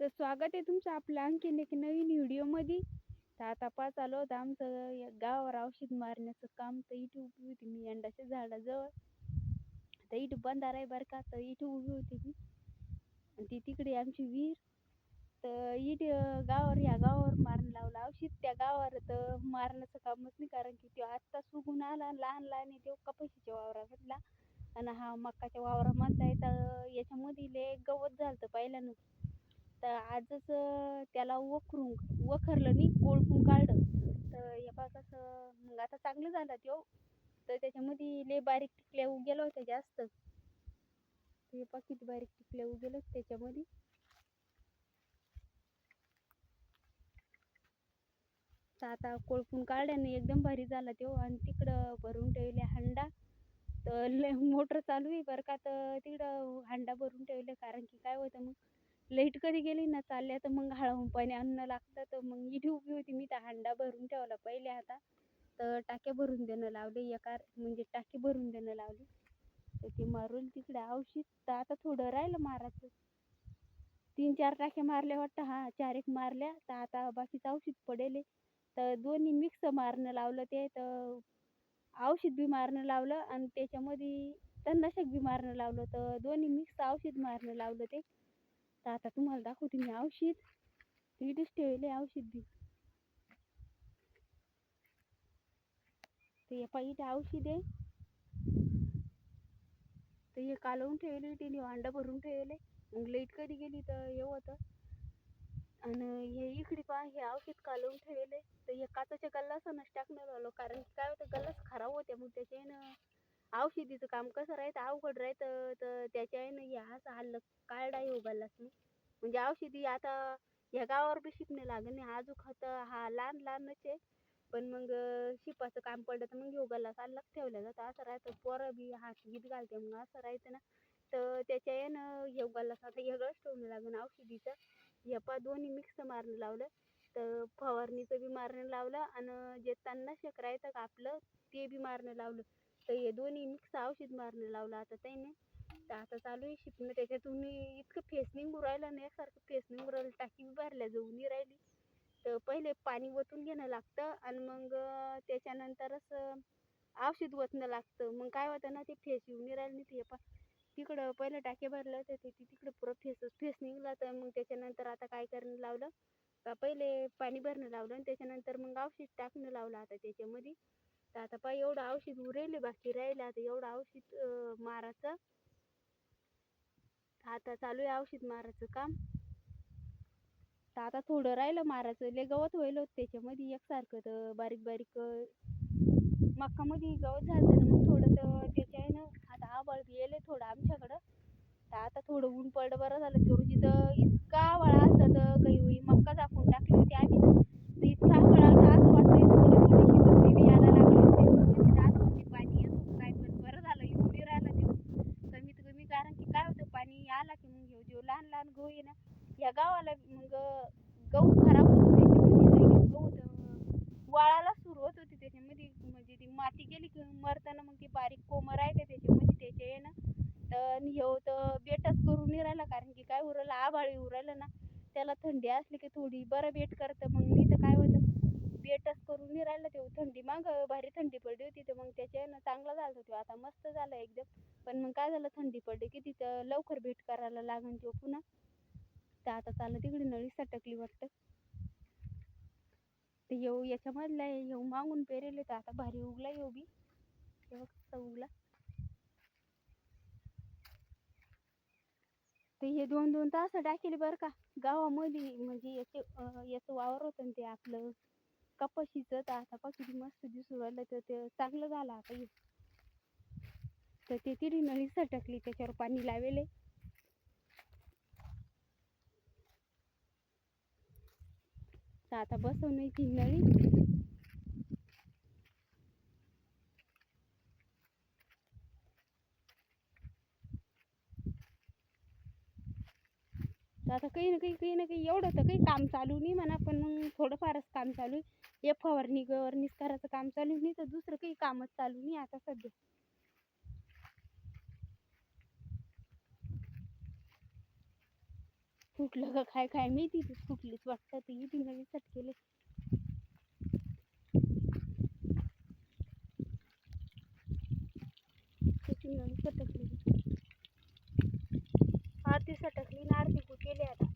तर स्वागत आहे तुमचं आपलं आणखीन एक नवीन व्हिडिओमध्ये तर आता पाच आलो होतं आमचं या गावावर औषध मारण्याचं काम. तर इथे उभी होती मी यंदाच्या झाडाजवळ. तर इथे बंधारा आहे बरं का. तर इथे उभी होती मी. आणि ती तिकडे आमची विहीर. तर इथे गावावर ह्या गावावर मारण लावलं औषध. त्या गावावर तर मारण्याचं कामच नाही कारण की तो आत्ता सुगून आला. लहान लहान आहे तो कपाशीच्या वावरामधला आणि हा मक्काच्या वावरामधला आहे. तर याच्यामध्ये लय गवत झालं पहिल्यानं तर आजच त्याला वखरून वखरलं नाही कोळपून काढलं. तर हे कसं मग आता चांगलं झालं त्यो हो. तर त्याच्यामध्ये लय बारीक टिकल्या उगेल्या होत्या जास्त. हे बघ किती बारीक टिकल्या उगेल्या त्याच्यामध्ये. तर आता कोळपून काढल्याने एकदम भारी झाला त्यो हो. आणि तिकडं भरून ठेवले हंडा. तर लय मोटर चालू आहे बरं का. तर तिकडं हंडा भरून ठेवले कारण की काय होतं मग लाइट कधी गेली ना चालल्या तर मग हळून पाणी आणणं लागतं. तर मग इथे उभी होती. मी तर हंडा भरून ठेवला पहिले आता. तर टाक्या भरून देणं लावले एका म्हणजे टाकी भरून देणं लावली. तर ते मारून तिकडे औषध तर आता थोडं राहिलं मारायचं. तीन चार टाक्या मारल्या वाटतं. हा चार एक मारल्या. तर आता बाकीचं औषध पडेल आहे. तर दोन्ही मिक्स मारणं लावलं ते. तर औषध बी मारणं लावलं आणि त्याच्यामध्ये तणनाशक बी मारणं लावलं. तर दोन्ही मिक्स औषध मारणं लावलं ते. तर आता तुम्हाला दाखवते मी औषध. इथेच ठेवले औषध बी. ते पहा औषध आहे. तर हे कालवून ठेवले तिने अंडा भरून ठेवले. मग लाइट कधी गेली तर हे होतं. आणि हे इकडे पहा हे औषध कालवून ठेवले. तर हे काचाच्या गल्लासनच टाकणार आलो. कारण काय होतं गल्लास खराब होते मग त्याच्यानं औषधीचं काम कसं राहतं अवघड राहतं तर त्याच्यानं हे असं हल्ल काढा येऊ गल्लास म्हणजे औषधी आता ह्या गावावर बी शिपणे लागेल नाही आजू खत हा लहान लहानच आहे. पण मग शिपाचं काम पडलं तर मग योगाला अलग ठेवलं जातं असं राहतं पोरं बी हात गीत घालते मग असं राहतं ना. तर त्याच्या यानं ना योगाला आता वेगळंच ठेवणं लागेल औषधीचं. हे पा दोन्ही मिक्स मारणं लावलं. तर फवारणीचं बी मारणं लावलं आणि जे तन्नाशक राहतं का आपलं ते बी मारणं लावलं. तर हे दोन्ही मिक्स औषध मारणं लावलं आता त्याने. तर आता चालू आहे शिपणं. त्याच्यातून इतकं फेस निघू राहिलं ना एकसारखं फेस निघू राहिलं टाकी भरल्या जाऊन नाही राहिली. तर पहिले पाणी ओतून घेणं लागतं आणि मग त्याच्यानंतरच औषध ओतणं लागतं. मग काय होतं ना ते फेस येऊन राहिलं नाही ते. पा तिकडं पहिलं टाके भरलं तर ते तिकडं पुरं फेसच फेस निघला तर मग त्याच्यानंतर आता काय करणं लावलं? का पहिले पाणी भरणं लावलं आणि त्याच्यानंतर मग औषध टाकणं लावलं आता त्याच्यामध्ये. तर आता पाय एवढं औषध उरेल बाकी राहिलं आता एवढं औषध मारायचं. आता चालू आहे औषध मारायचं काम. तर आता थोडं राहिलं मारायचं लय गवत होईल होत त्याच्यामध्ये. एकसारखं तर बारीक बारीक अं, मक्कामध्ये गवत झालं ना मग थोडं तर त्याच्या आहे ना आता आबळ बी येले थोडं आमच्याकडं. तर आता थोडं ऊन पडलं बरं झालं. त्या तर इतका आभाळ असतं तर काही होई मक्का झाकून टाकली होती आम्ही ना तर इतका आभाळ आलता असं वाटतंय थोडं थोडीशी धुळी बी यायला लागली त्याच्यामध्ये तर असं वाटते पाणी येतो काय पण बरं झालं येऊन नाही राहिलं ते कमीत कमी कारण की काय होतं पाणी आला की मग ह्यो जो लहान लहान गहू आहे ना या गावाला मग गहू खराब होतो त्याच्यामध्ये गहू वाळाला सुरुवात होती त्याच्यामध्ये. म्हणजे ती माती गेली की मरताना मग ती बारीक कोमं राहते त्याच्यामध्ये त्याच्या आहे ना तर हे तर बेटच करून नाही राहिला. कारण की काय उरलं? आभाळी उरलं ना. त्याला थंडी असली की थोडी बरं बेट करतं. मग मी तर काय होतं? बेटच करून नाही राहिलं. ते थंडी मग भारी थंडी पडली होती. तर मग त्याच्यानं चांगलं झालं होतं. आता मस्त झालं एकदम. पण मग काय झालं? थंडी पडली की तिथं लवकर भेट करायला लागन तो पुन्हा. तर आता चाललं तिकडे नळी सटकली वाटतं. ते येऊ याच्यामधला येऊ मागून पेरेल तर आता भारी उगला येऊ बी. तेव्हा कसा उगला. ते हे दोन दोन तास टाकेल बरं का. गावामध्ये म्हणजे याचे याचं वावर होतं ना ते आपलं. कपाशीचं तर आता पहा मस्त दिसू राहिलं तर ते चांगलं झालं आता हे. तर ते तिरी नळी सटकली त्याच्यावर पाणी लावेले. तर आता बसवण्याची नळी आता काही ना काही काही ना काही एवढं तर काही काम चालू नाही म्हणा पण मग थोडंफारच काम चालू आहे. एक फवारणी गवारणीच करायचं काम चालू नाही तर दुसरं काही कामच चालू नाही आता सध्या. फुटलं का काय काय माहिती ते फुटलीच वाटतं. ती ती नवीन केले नवीन सटकली आरती सटकली ना आरती कुठ गेली आता?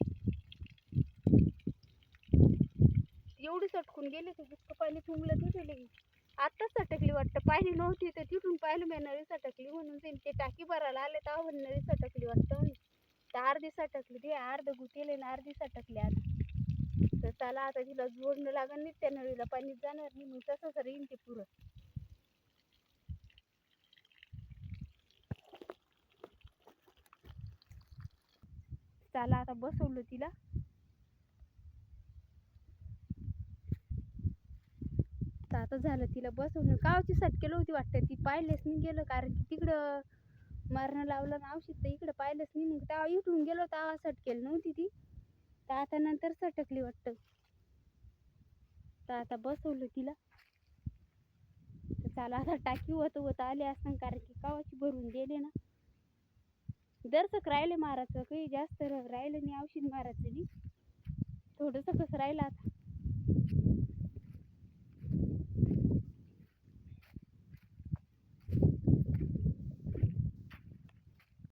एवढी सटकून गेली तर जितकं पाणी तुंबलं तिथे लगेच आत्ताच सटकली वाटतं. पाणी नव्हती तर तिथून पाहिलं मी नळी सटकली म्हणून ते ते टाकी भरायला आले तेव्हा नळी सटकली वाटतं तर अर्धी सटकली ते अर्ध गुतेले ना अर्धी सटकली आता तर त्याला आता तिला जोडणं लागेल नाही त्या नळीला पाणी जाणार नाही मग तसंच येईन ते पुरं. त्याला आता बसवलं तिला. आता झालं तिला बसवलं कावची सटकेलं होती वाटतं ती पाहिलेच नाही गेलं कारण की तिकडं मारणं लावलं ना औषध तर इकडं पाहिलंच नाही. मग तेव्हा इथून गेलो तेव्हा सटकेल नव्हती ती. तर आता नंतर सटकली वाटतं. तर आता बसवलं तिला. तर चला आता टाकी होत होत आले असं कारण की कावाची भरून गेले ना. दर्शक राहिले मारायचं काही जास्त राहिलं नाही औषध मारायचं नाही थोडंसं कसं राहिलं आता.